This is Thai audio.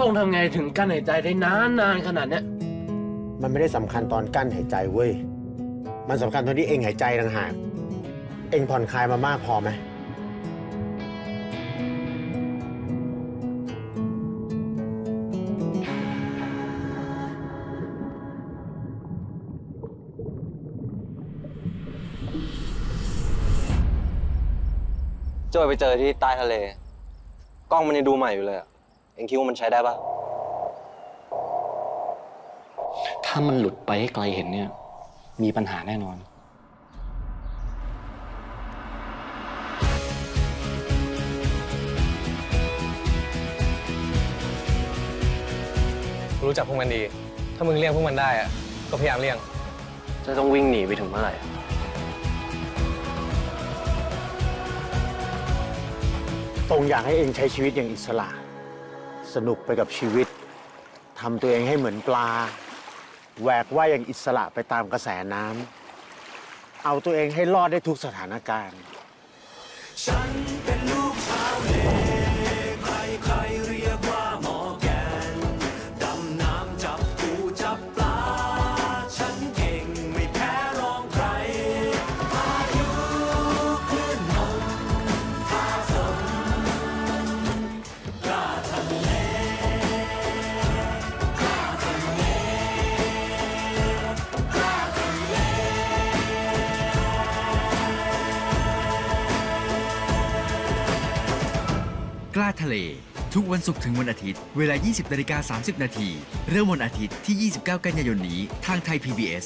โป้งทำไงถึงกั้นหายใจได้นานนานๆขนาดเนี้ยมันไม่ได้สำคัญตอนกั้นหายใจเว้ย มันสำคัญตอนที่เองหายใจต่างหาก เองผ่อนคลายมามากพอไหม โจยไปเจอที่ใต้ทะเล กล้องมันยังดูใหม่อยู่เลยอะ เอ็งคิดว่ามันใช้ได้ปะถ้ามันหลุดไปให้ไกลเห็นเนี่ย มีปัญหาแน่นอน กูรู้จักพวกมันดี ถ้ามึงเลี่ยงพวกมันได้อะก็พยายามเลี่ยง จะต้องวิ่งหนีไปถึงเมื่อไหร่ตรงอยากให้เองใช้ชีวิตอย่างอิสระ สนุกไปกับชีวิตทำตัวเองให้เหมือนปลาแหวกว่ายอย่างอิสระไปตามกระแสน้ำเอาตัวเองให้รอดได้ทุกสถานการณ์ ล้าทะเล ทุกวันศุกร์ถึงวันอาทิตย์ เวลา 20นาฬิกา30 นาที เริ่มวันอาทิตย์ที่ 29 กันยายนนี้ ทางไทย PBS